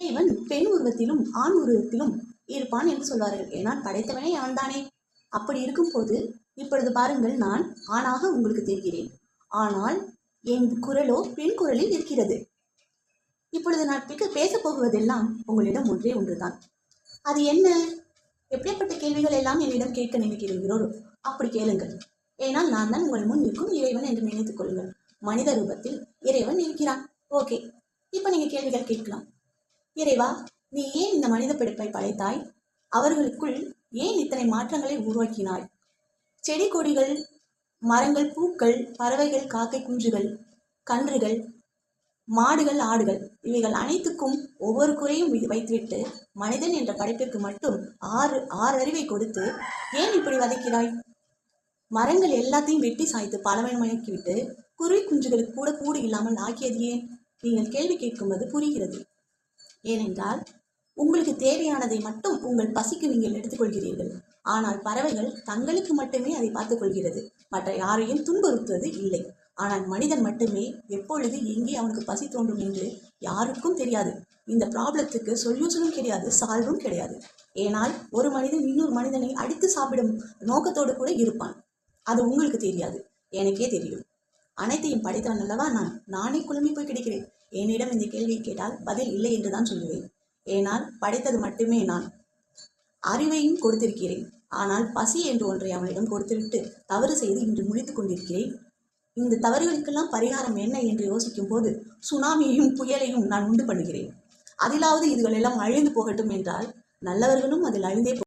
இறைவன் பெண் உருவத்திலும் ஆண் உருவத்திலும் இருப்பான் என்று சொல்வார்கள். ஏனால் படைத்தவனே அவன்தானே. அப்படி இருக்கும்போது இப்பொழுது பாருங்கள் நான் ஆணாக உங்களுக்கு தெரிகிறேன். ஆனால் என் குரலோ பெண் குரலில் இருக்கிறது இப்பொழுது நான் பிக்க பேசப் போகுவதெல்லாம் உங்களிடம் ஒன்றே ஒன்றுதான். அது என்ன? எப்படிப்பட்ட கேள்விகள் எல்லாம் என்னிடம் கேட்க நினைக்கிறீர்களோ அப்படி கேளுங்கள். ஏனால் நான் தான் உங்கள் முன் நிற்கும் இறைவன் என்று நினைத்துக் கொள்ளுங்கள். மனித ரூபத்தில் இறைவன் இருக்கிறான். ஓகே. இப்போ நீங்கள் கேள்விகள் கேட்கலாம். இறைவா நீ ஏன் இந்த மனித பிடிப்பை படைத்தாய்? அவர்களுக்குள் ஏன் இத்தனை மாற்றங்களை உருவாக்கினாய்? செடி கொடிகள் மரங்கள் பூக்கள் பறவைகள் காக்கை குஞ்சுகள் கன்றுகள் மாடுகள் ஆடுகள் இவைகள் அனைத்துக்கும் ஒவ்வொரு குறையும் வைத்துவிட்டு மனிதன் என்ற படைப்பிற்கு மட்டும் ஆறு ஆறு அறிவை கொடுத்து ஏன் இப்படி வதைக்கிறாய்? மரங்கள் எல்லாத்தையும் வெட்டி சாய்த்து பலவயமாக்கிவிட்டு குருவி குஞ்சுகளுக்கு கூட கூடு இல்லாமல் ஆக்கியது ஏன்? நீங்கள் கேள்வி கேட்கும்போது புரிகிறது. ஏனென்றால் உங்களுக்கு தேவையானதை மட்டும் உங்கள் பசிக்கு நீங்கள் எடுத்துக்கொள்கிறீர்கள். ஆனால் பறவைகள் தங்களுக்கு மட்டுமே அதை பார்த்துக் கொள்கிறது மற்ற யாரையும் துன்புறுத்துவது இல்லை. ஆனால் மனிதன் மட்டுமே எப்பொழுது எங்கே அவனுக்கு பசி தோன்றும் என்று யாருக்கும் தெரியாது. இந்த ப்ராப்ளத்துக்கு சொல்யூஷனும் கிடையாது சால்வும் கிடையாது. ஏனால் ஒரு மனிதன் இன்னொரு மனிதனை அடித்து சாப்பிடும் நோக்கத்தோடு கூட இருப்பான். அது உங்களுக்கு தெரியாது. எனக்கே தெரியும். அனைத்தையும் படைத்தவன் அல்லவா நான்? நானே குழம்பி போய் கிடைக்கிறேன். என்னிடம் இந்த கேள்வியை கேட்டால் பதில் இல்லை என்று தான் சொல்லுவேன். ஏனால் படைத்தது மட்டுமே நான் அறிவையும் கொடுத்திருக்கிறேன். ஆனால் பசி என்று ஒன்றை அவனிடம் கொடுத்துவிட்டு தவறு செய்து இன்று முடித்துக் கொண்டிருக்கிறேன். இந்த தவறுகளுக்கெல்லாம் பரிகாரம் என்ன என்று யோசிக்கும் போது சுனாமியையும் புயலையும் நான் உண்டு பண்ணுகிறேன். அதிலாவது இதுகளெல்லாம் அழிந்து போகட்டும் என்றால் நல்லவர்களும் அதில் அழிந்தே